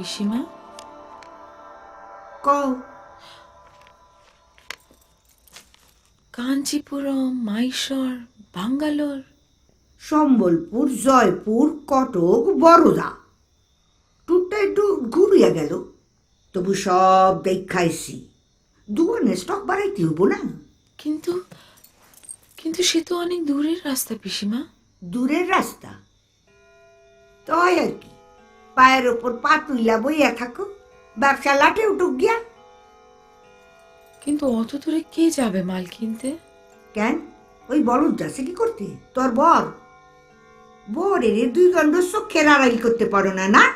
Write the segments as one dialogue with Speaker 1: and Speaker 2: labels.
Speaker 1: পিসিমা
Speaker 2: কও।
Speaker 1: কাঞ্চিপুরম মাইশর বাঙ্গালোর?
Speaker 2: সম্বলপুর জয়পুর কটক বরোদা। টুরটা একটু ঘুরিয়া গেল। তবু সব দেখাইছি। দুয়ানে স্টক বাড়াইতে হব না।
Speaker 1: কিন্তু কিন্তু সে তো অনেক দূরের রাস্তা পিসিমা।
Speaker 2: দূরের রাস্তা? তো হয় আর কি। পায়ের ওপর পা তুইলা বইয়া থাকো ব্যবসা লাটে উঠুক গিয়া।
Speaker 1: কিন্তু অত দূরে কে যাবে মাল কিনতে?
Speaker 2: কেন? ওই বলদ যাচ্ছে কি করতে? তোর বর? বরের দুই গন্ড চোখের আড়াই করতে পারো না না?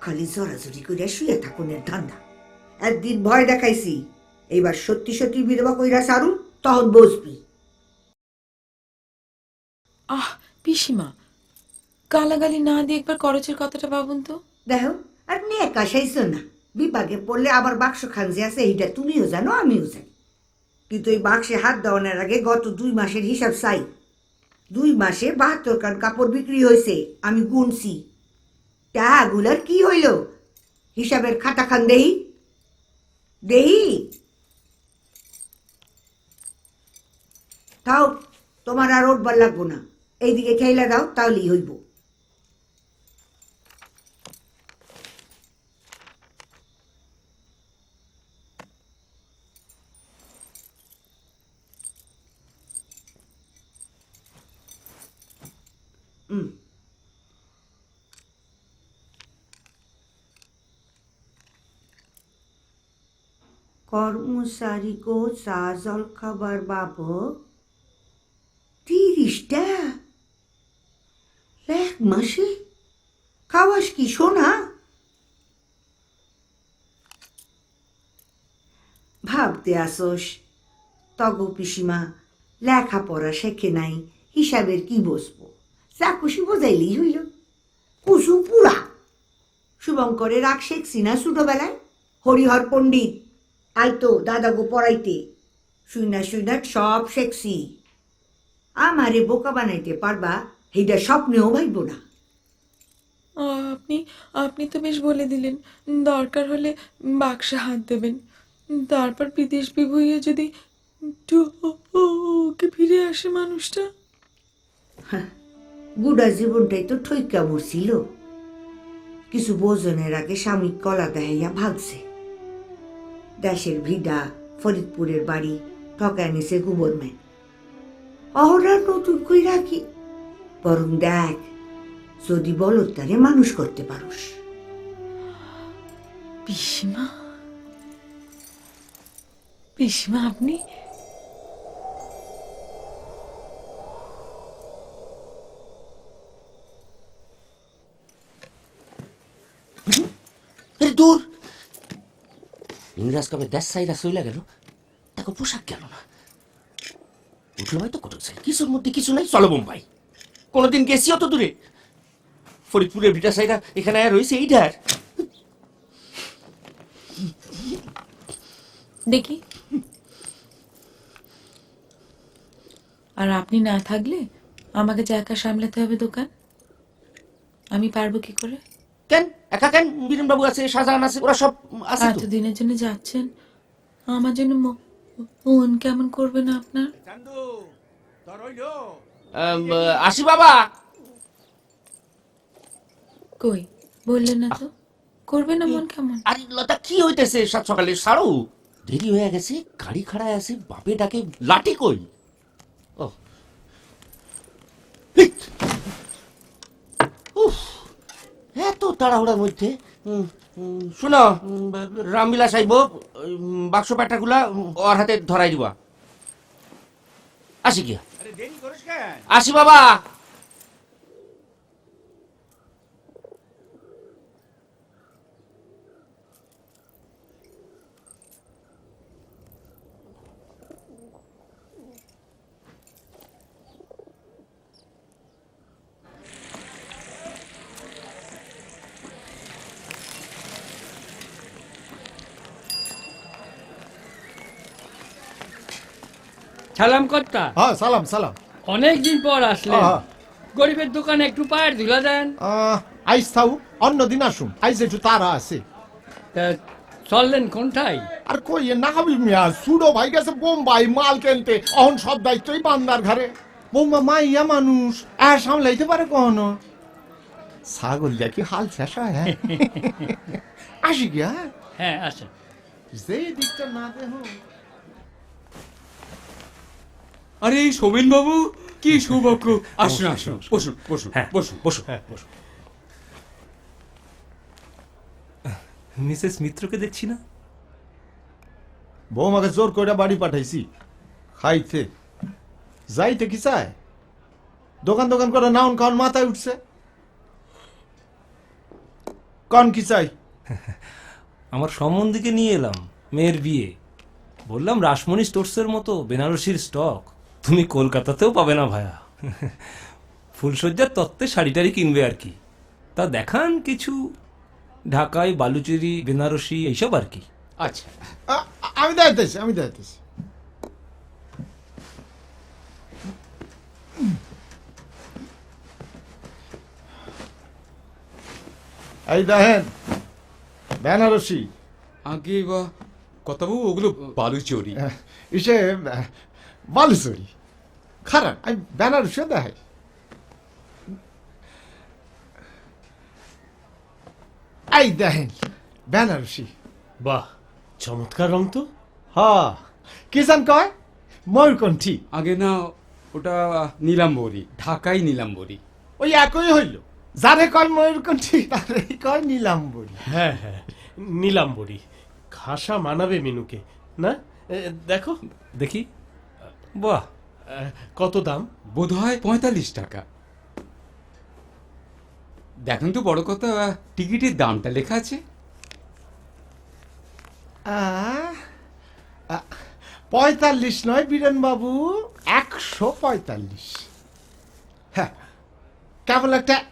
Speaker 2: খালি জড়াজড়ি করিয়া শুয়ে থাকুনের ধান্দা। একদিন ভয় দেখাইছি এইবার সত্যি সত্যি বিধবা কইরা সারু তখন বসবি।
Speaker 1: আহ পিসিমা গালাগালি না দিয়ে একবার খরচের কথাটা ভাবুন তো।
Speaker 2: দেখো, আর নিয়ে কাশাইছো না। বিপাকে পড়লে আবার বাক্স খান যে আছে, এইটা তুমিও জানো, আমিও জানি। কিন্তু এই বাক্সে হাত দেওয়ানোর আগে গত দুই মাসের হিসাব চাই। দুই মাসে বাহাত্তর কান কাপড় বিক্রি হয়েছে, আমি গুনছি। টাকাগুলার কি হইল? হিসাবের খাতা খান দেহি দেহি তাও তোমার আর ওঠবার লাগবো না। এইদিকে খেইলা দাও, তাহলেই হইব। কর্মচারী গো চা জল খাবার বাব তিরিশটা এক মাসে খাওয়াস কি সোনা ভাবতে আসোস তগ পিসিমা লেখাপড়া শেখে নাই হিসাবের কি বসবো খুশি বোঝাইলেই হইল। কুসু পুরা। শুভঙ্করের রাগ শেখছি না ছোটবেলায় হরিহর পণ্ডিত আইতো দাদাগো পড়াইতে। শুইনা শুইনা সব শেখছি আমারে বোকা বানাইতে পারবা এইটা স্বপ্নেও ভাইব না।
Speaker 1: আপনি আপনি তো বেশ বলে দিলেন দরকার হলে বাক্সে হাত দেবেন। তারপর বিদেশ বিভুইয়ে যদি ওকে ফিরে আসে মানুষটা?
Speaker 2: গুড়া জীবনটাই তো ঠইকা মরছিল। কিছু বোজনের আগে স্বামী কলা দেখাইয়া ভাগছে। দেশের ভিডা, ফরিদপুরের বাড়ি, ঠকায় নিছে গুবরম্যান। অহরা নতুন কই রাখি বরং দেখ, যদি বলো তারে মানুষ করতে পারোস।
Speaker 1: পিসিমা পিসিমা, আপনি
Speaker 3: আরে দূর ইংরাজ কবে দেশ সাইরা সইলা গেল, তাকে পোশাক গেল না। উঠল হয়তো কোটক সাই কিছুর মধ্যে কিছু নাই? চলো বোম্বাই। কোনোদিন গেছি অত দূরে। ফরিদপুরের ভিটা সাইরা এখানে আর রয়েছে এইটার
Speaker 1: দেখি। আর আপনি না থাকলে আমাকে যে একা সামলাতে হবে দোকান, আমি পারব কি করে?
Speaker 3: কেন? একা কেন? বীরেন বাবু আছে শাহজাহান আছে ওরা সব আছে তো।
Speaker 1: এতদিনের জন্য যাচ্ছেন? আমার জন্য মন কেমন করবে না আপনার?
Speaker 3: আসি বাবা।
Speaker 1: কই? বললেন না তো। করবে না মন কেমন?
Speaker 3: আরে লতা কি হইতেছে? সাত সকালে সারু? দেরি হয়ে গেছে গাড়ি খাড়ায় আছে বাপে ডাকে লাঠি কই ও এই! উফ, এত তাড়াহুড়ার মধ্যে শোনো রামবিলাস আইব বাক্স প্যাটাগুলা ওর হাতে ধরাই দিবা। আসি কি আসি বাবা।
Speaker 4: সালাম কর্তা।
Speaker 5: হ্যাঁ সালাম সালাম।
Speaker 4: অনেক দিন পর আসলে
Speaker 5: হ্যাঁ,
Speaker 4: গরিবের দোকানে একটু পায়ের ধুলা দেন।
Speaker 5: আহ, আইস অন্য দিন আসুন। আইস একটু তারা আছে।
Speaker 4: তা চললেন কোনটাই
Speaker 5: আর কই এ না হবি মিয়া সুডো ভাই গেছে বোম্বাই মাল কিনতে। অহন সব দায়িত্বই বান্দার ঘরে বৌমা মাইয়া মানুষ আর সামলাইতে পারে কখনো? ছাগল দেখি হাল শেষ হয় হ্যাঁ? আসি গিয়া
Speaker 4: হ্যাঁ? আসেন।
Speaker 5: যে দিকটা না দেহ
Speaker 6: আরে সোমেন বাবু কি সৌভাগ্য। আসুন আসুন বসুন বসুন
Speaker 3: হ্যাঁ
Speaker 6: বসুন
Speaker 3: বসুন হ্যাঁ বসুন। মিসেস মিত্রকে দেখছি না?
Speaker 5: বৌমাকে জোর করে বাড়ি পাঠাইছি। খাইতে। যাইতে কি চায়? দোকান দোকান করে নাউন খাওয়ান মাথায় উঠছে। কন কি চাই?
Speaker 7: আমার সম্বন্ধীকে নিয়ে এলাম মেয়ের বিয়ে। বললাম রাসমণি স্টোর্সের মতো বেনারসির স্টক। তুমি কলকাতাতেও পাবে না ভায়া। ফুলসজ্জার তত্ত্বে শাড়ি টাড়ি কিনবে আর কি। তা দেখান কিছু ঢাকায় বালুচেরি বেনারসি এইসব আর কি।
Speaker 6: আচ্ছা।
Speaker 5: আমি দাইতেছি আমি দাইতেছি এই দেখেন বেনারসি।
Speaker 6: আগে বা কথা ওগুলো বালু চুরি
Speaker 5: ইসে বালুচরি। খারাপ। আমি বেনারসিও দেখাই। এই দেখেন বেনারসি।
Speaker 8: বাহ চমৎকার রং তো।
Speaker 5: হ কিষান কয়? ময়ূরকণ্ঠী।
Speaker 6: আগে না ওটা নীলাম্বরী ঢাকাই নীলাম্বরী।
Speaker 5: ওই একই হইল। যারে কয় ময়ূরকণ্ঠী তারে কয় নীলাম্বরী।
Speaker 8: হ্যাঁ হ্যাঁ নীলাম্বরী। খাসা মানাবে মিনুকে না? দেখো
Speaker 7: দেখি। বাহ
Speaker 8: কত দাম?
Speaker 6: বোধ হয় পঁয়তাল্লিশ টাকা। দেখেন তো বড় কথা টিকিটের দামটা লেখা আছে।
Speaker 5: আহ, পঁয়তাল্লিশ নয় বীরেন বাবু একশো পঁয়তাল্লিশ। হ্যাঁ কেবল একটা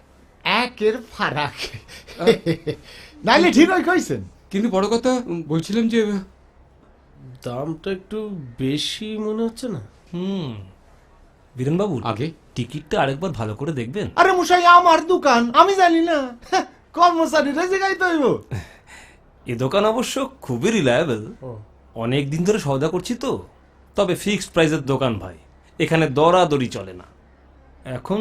Speaker 5: একের ফারাক। নাইলে ঠিক হয় কইছেন।
Speaker 6: কিন্তু বড় কথা বলছিলাম যে
Speaker 8: দামটা একটু বেশি মনে হচ্ছে না।
Speaker 7: হুম। বীরেনবাবু
Speaker 6: আগে।
Speaker 7: টিকিটটা আরেকবার ভালো করে দেখবেন।
Speaker 5: আরে মশাই আমার দোকান আমি জানি না। হ্যাঁ, কর্মচারীরা জায়গায় তো হইব।
Speaker 7: এ দোকান অবশ্য খুবই রিলায়েবল অনেক দিন ধরে সওদা করছি তো। তবে ফিক্সড প্রাইসের দোকান ভাই এখানে দরাদরি চলে না। এখন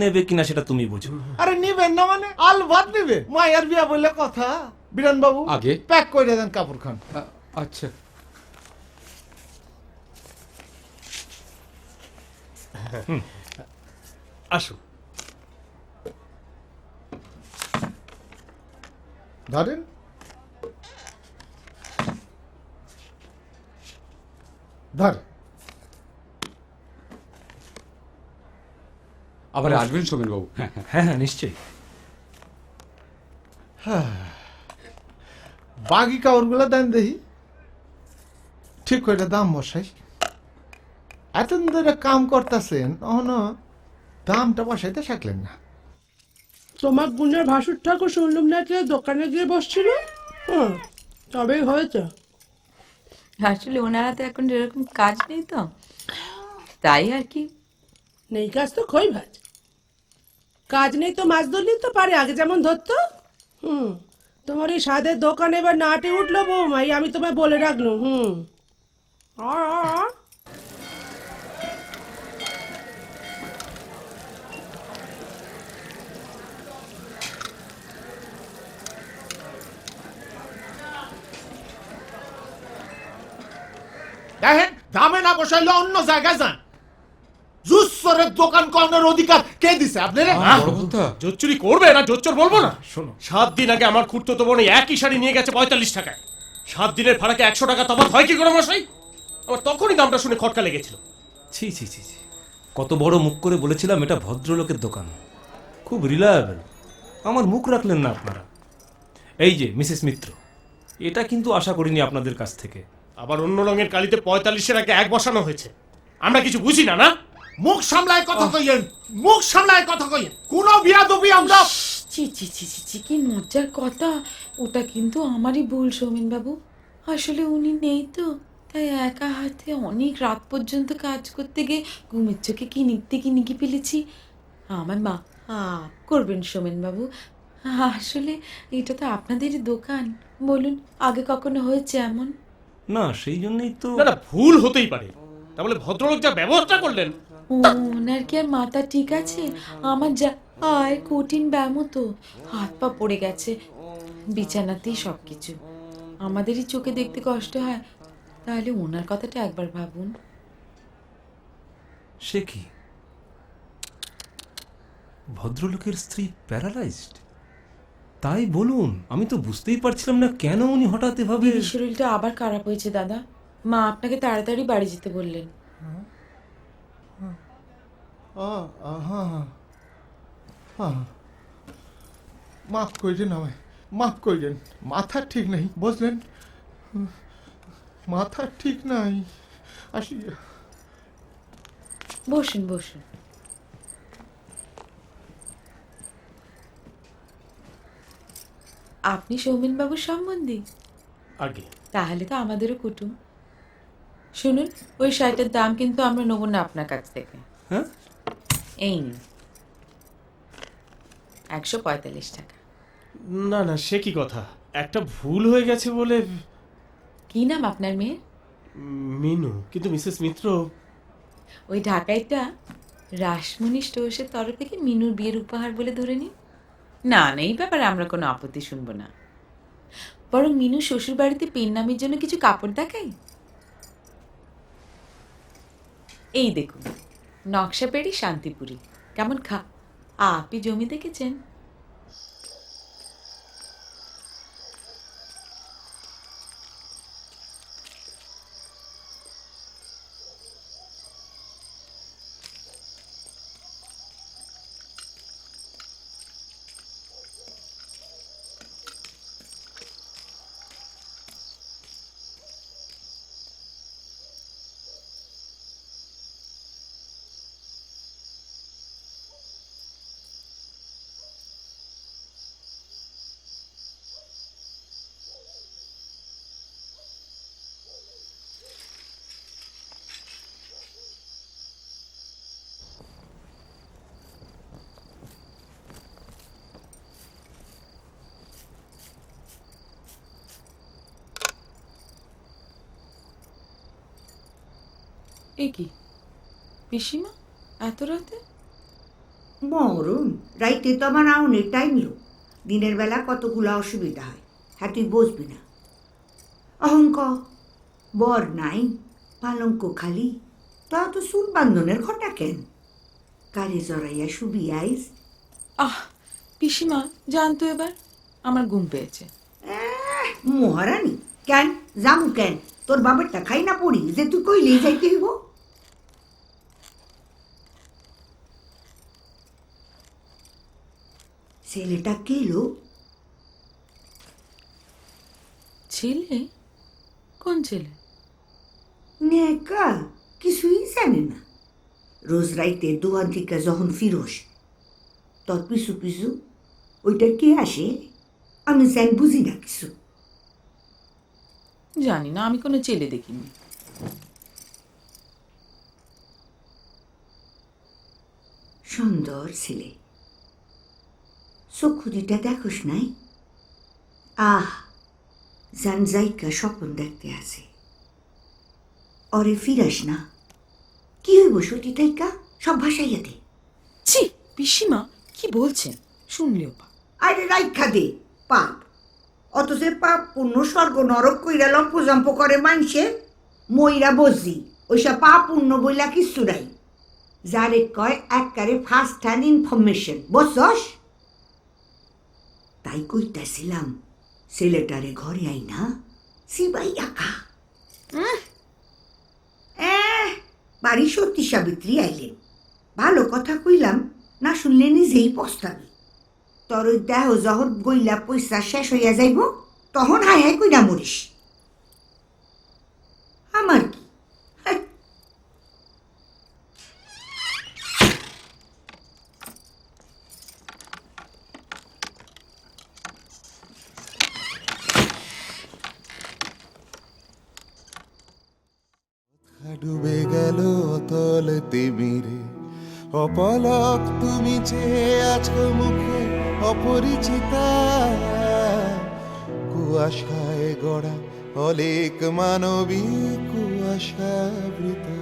Speaker 7: নেবে কিনা সেটা তুমি বুঝো।
Speaker 5: আরে নিবেন না মানে? আল ভাত নিবে। মায়ের বিয়া বললে কথা। বিরান বাবু
Speaker 6: আগে?
Speaker 5: প্যাক করে দেন কাপড় খান
Speaker 6: আচ্ছা।
Speaker 8: আসুন
Speaker 5: ধরেন ধর
Speaker 6: আবার আসবেন সোমেন বাবু? হ্যাঁ হ্যাঁ
Speaker 7: হ্যাঁ হ্যাঁ নিশ্চয়ই।
Speaker 5: বাকি কাপড়গুলো দেন দেখি। ঠিক করে দাম মশাই? এতদিন ধরে কাম করতেছেন অহনো দামটা বসাইতে থাকলেন না।
Speaker 9: তোমার গুণের ভাসুর ঠাকুর শুনলুম না কে দোকানে গিয়ে বসছিল? হুম তবেই হয়েছে।
Speaker 1: আসলে ওনারা তো এখন এরকম কাজ নেই তো। তাই আর কি।
Speaker 9: নেই কাজ তো খই ভাজ কাজ নেই তো মাছ ধরলেই তো পারে আগে যেমন ধরতো। হুম তোমার এই স্বাদের দোকানে এবার নাটে উঠল বৌমাই আমি তোমায় বলে রাখলুম হুম। আ,
Speaker 5: দামে না বসাইলে অন্য জায়গায় যান। জুসরের দোকান কর্নের অধিকার কে দিছে? আপনারা
Speaker 8: জোচ্চুরি করবে না? জোচ্চর বলব না? শোনো। সাত দিন আগে আমার খুঁড়তো বোন এই একই শাড়ি নিয়ে গেছে পঁয়তাল্লিশ টাকায়। সাত দিনের ভাড়াকে একশো টাকা তফাৎ হয় কি করে মশাই? আমার তখনই দামটা শুনে খটকা লেগেছিল।
Speaker 7: ছি ছি ছি ছি। কত বড় মুখ করে বলেছিলাম এটা ভদ্রলোকের দোকান। খুব রিলায়েবল আমার মুখ রাখলেন না আপনারা। এই যে মিসেস মিত্র এটা কিন্তু আশা করিনি আপনাদের কাছ থেকে।
Speaker 8: আবার অন্য রঙের কালিতে পঁয়তাল্লিশের আগে এক বসানো হয়েছে। আমরা কিছু বুঝি না না?
Speaker 5: মুখ সামলায় কথা কইয়েন মুখ সামলায় কথা কইয়েন। কোন বিয়া দবি আমরা
Speaker 1: ছি চি চি চি চি কি মজার কথা। ওটা কিন্তু আমারই ভুল সৌমেন বাবু আসলে উনি নেই তো তাই একা হাতে অনেক রাত পর্যন্ত কাজ করতে গিয়ে ঘুমের চোখে কি নিতে কি নিকি ফেলেছি। আমার মা করবেন সোমেনবাবু। আসলে এটা তো আপনাদেরই দোকান। বলুন আগে কখনো হয়েছে এমন?
Speaker 7: না সেই জন্যই তো
Speaker 8: না না ভুল হতেই পারে। তাহলে ভদ্রলোক যা ব্যবস্থা করলেন
Speaker 1: ও, ওনার কি আর মাথা ঠিক আছে? আমার যা আয় কঠিন ব্যায়াম তো। হাত পা পড়ে গেছে। বিছানাতেই সব কিছু আমাদেরই চোখে দেখতে কষ্ট হয়। তাহলে ওনার কথাটা একবার ভাবুন।
Speaker 7: সে কি? ভদ্রলোকের স্ত্রী প্যারালাইজড? তাই বলুন আমি তো বুঝতেই পারছিলাম না কেন উনি হঠাৎ এভাবে
Speaker 1: দিদির শরীরটা আবার খারাপ হয়েছে দাদা। মা আপনাকে তাড়াতাড়ি বাড়ি যেতে বললেন।
Speaker 5: আ- আহা। আহা। মাফ করছেন আমায় মাফ করছেন মাথা ঠিক নেই বুঝলেন? মাথা ঠিক নাই। আসি।
Speaker 1: বসুন বসুন। আপনি সৌমেনবাবুর সম্বন্ধী।
Speaker 8: আগে।
Speaker 1: তাহলে তো আমাদেরও কুটুম। শুনুন ওই শাড়িটার দাম কিন্তু আমরা নেব না আপনার কাছ থেকে।
Speaker 7: হ্যাঁ?
Speaker 1: এই নিন। একশো পঁয়তাল্লিশ টাকা।
Speaker 8: না না সে কি কথা? একটা ভুল হয়ে গেছে বলে
Speaker 1: কি নাম আপনার মেয়ের?
Speaker 8: মিনু কিন্তু মিসেস মিত্র
Speaker 1: ওই ঢাকাইটা রাসমণি স্টোর্সের তরফ থেকে মিনুর বিয়ের উপহার বলে ধরে নিন। না না, এই ব্যাপারে আমরা কোনো আপত্তি শুনব না। বরং মিনু শ্বশুর বাড়িতে পেন নামের জন্য কিছু কাপড় দেখাই এই দেখুন, নকশা পেড়ি শান্তিপুরি। কেমন খা আপনি জমি দেখেছেন? এ কি? পিসিমা এত রাতে?
Speaker 2: রাইতে তো আমার আউনের টাইম লো। দিনের বেলা কতগুলো অসুবিধা হয় হ্যাঁ তুই বসবি না। অহংক বর নাই পালঙ্ক খালি তা তো চুল বান্ধনের ঘটা কেন? কারে জড়াইয়া শুবি আইস।
Speaker 1: আহ পিসিমা জানতো এবার আমার ঘুম পেয়েছে।
Speaker 2: মহারানী কেন জামু কেন? তোর বাবারটা খাই না পড়ি যে তুই কইলেই যাইতে হইব। ছেলেটা কে কেলো?
Speaker 1: ছেলে? কোন ছেলে?
Speaker 2: নেকা কিছুই জানে না। রোজ রাইতে দোকান থেকে যখন ফিরোস তোর পিছু পিছু ওইটা কে আসে? আমি জান বুঝি না কিছু।
Speaker 1: জানি না আমি কোনো ছেলে দেখিনি।
Speaker 2: সুন্দর ছেলে। চক্ষু দুটা দেখোস নাই? আহ জান জাইকা স্বপ্ন দেখতে আছে। অরে ফিরাস না। কি হইব সতী তাইকা সব ভাসাইয়া দে।
Speaker 1: ছি পিসিমা কি বলছেন? শুনলেও পা
Speaker 2: আরে রাইখা দে পাপ। অথচ পাপ পূর্ণ স্বর্গ নরক কইরা লম্প জম্প করে মানসে মইরা বসি ওইসব পাপ পূর্ণ বইলা কিচ্ছু নাই। যারে কয় এককারে ফার্স্ট হ্যান্ড ইনফরমেশন বসস তাই কইতাছিলাম ছেলেটারে ঘরে আই না সিবাই আঁকা বাড়ি সত্যি সাবিত্রী আইলেন। ভালো কথা কইলাম না শুনলে নিজেই পস্তাবি। তোর ওই দেহ যখন গইলা পয়সা শেষ হইয়া যাইব তখন হায় হায় কইরা মরিস। আমার কি হ্যাঁ,
Speaker 10: ডুবে মেরে অপলক তুমি যে আছো মুখে অপরিচিতা। কুয়াশায় গড়া অলেক মানবী কুয়াশাবৃতা।